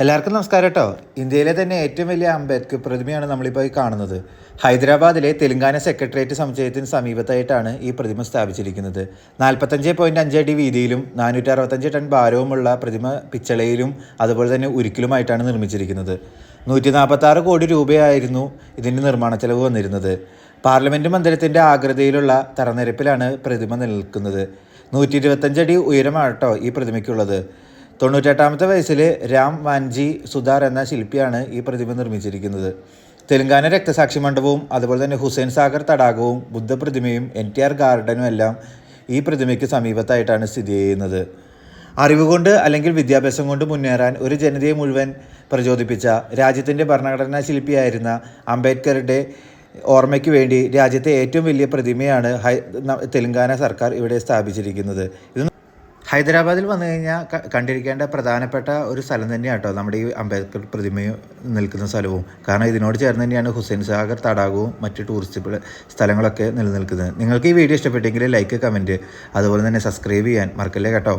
എല്ലാവർക്കും നമസ്കാരം കേട്ടോ. ഇന്ത്യയിലെ തന്നെ ഏറ്റവും വലിയ അംബേദ്കർ പ്രതിമയാണ് നമ്മളിപ്പോൾ കാണുന്നത്. ഹൈദരാബാദിലെ തെലങ്കാന സെക്രട്ടേറിയറ്റ് സമുച്ചയത്തിന് സമീപത്തായിട്ടാണ് ഈ പ്രതിമ സ്ഥാപിച്ചിരിക്കുന്നത്. നാൽപ്പത്തഞ്ച് പോയിന്റ് അഞ്ച് അടി വീതിയിലും നാനൂറ്റി അറുപത്തഞ്ച് ടൺ ഭാരവുമുള്ള പ്രതിമ പിച്ചളയിലും അതുപോലെ തന്നെ ഉരുക്കിലുമായിട്ടാണ് നിർമ്മിച്ചിരിക്കുന്നത്. നൂറ്റി നാൽപ്പത്താറ് കോടി രൂപയായിരുന്നു ഇതിന്റെ നിർമ്മാണ ചെലവ് വന്നിരുന്നത്. പാർലമെന്റ് മന്ദിരത്തിന്റെ ആകൃതിയിലുള്ള തറനിരപ്പിലാണ് പ്രതിമ നിൽക്കുന്നത്. നൂറ്റി ഇരുപത്തഞ്ചടി ഉയരമാട്ടോ ഈ പ്രതിമയ്ക്കുള്ളത്. തൊണ്ണൂറ്റെട്ടാമത്തെ വയസ്സിൽ രാം വാൻജി സുധാർ എന്ന ശില്പിയാണ് ഈ പ്രതിമ നിർമ്മിച്ചിരിക്കുന്നത്. തെലങ്കാന രക്തസാക്ഷി മണ്ഡപവും അതുപോലെ തന്നെ ഹുസൈൻ സാഗർ തടാകവും ബുദ്ധപ്രതിമയും എൻ ടി ആർ ഗാർഡനും എല്ലാം ഈ പ്രതിമയ്ക്ക് സമീപത്തായിട്ടാണ് സ്ഥിതി ചെയ്യുന്നത്. അറിവുകൊണ്ട് അല്ലെങ്കിൽ വിദ്യാഭ്യാസം കൊണ്ട് മുന്നേറാൻ ഒരു ജനതയെ മുഴുവൻ പ്രചോദിപ്പിച്ച രാജ്യത്തിന്റെ ഭരണഘടനാ ശില്പിയായിരുന്ന അംബേദ്കറുടെ ഓർമ്മയ്ക്ക് വേണ്ടി രാജ്യത്തെ ഏറ്റവും വലിയ പ്രതിമയാണ് ഹൈ തെലങ്കാന സർക്കാർ ഇവിടെ സ്ഥാപിച്ചിരിക്കുന്നത്. ഇത് ഹൈദരാബാദിൽ വന്നു കഴിഞ്ഞാൽ കണ്ടിരിക്കേണ്ട പ്രധാനപ്പെട്ട ഒരു സ്ഥലം തന്നെയാണ് കേട്ടോ നമ്മുടെ ഈ അംബേദ്കർ പ്രതിമയും നിൽക്കുന്ന സ്ഥലവും. കാരണം ഇതിനോട് ചേർന്ന് തന്നെയാണ് ഹുസൈൻ സാഗർ തടാകവും മറ്റ് ടൂറിസ്റ്റ് സ്ഥലങ്ങളൊക്കെ നിലനിൽക്കുന്നത്. നിങ്ങൾക്ക് ഈ വീഡിയോ ഇഷ്ടപ്പെട്ടെങ്കിൽ ലൈക്ക് കമന്റ് അതുപോലെ തന്നെ സബ്സ്ക്രൈബ് ചെയ്യാൻ മറക്കല്ലേ കേട്ടോ?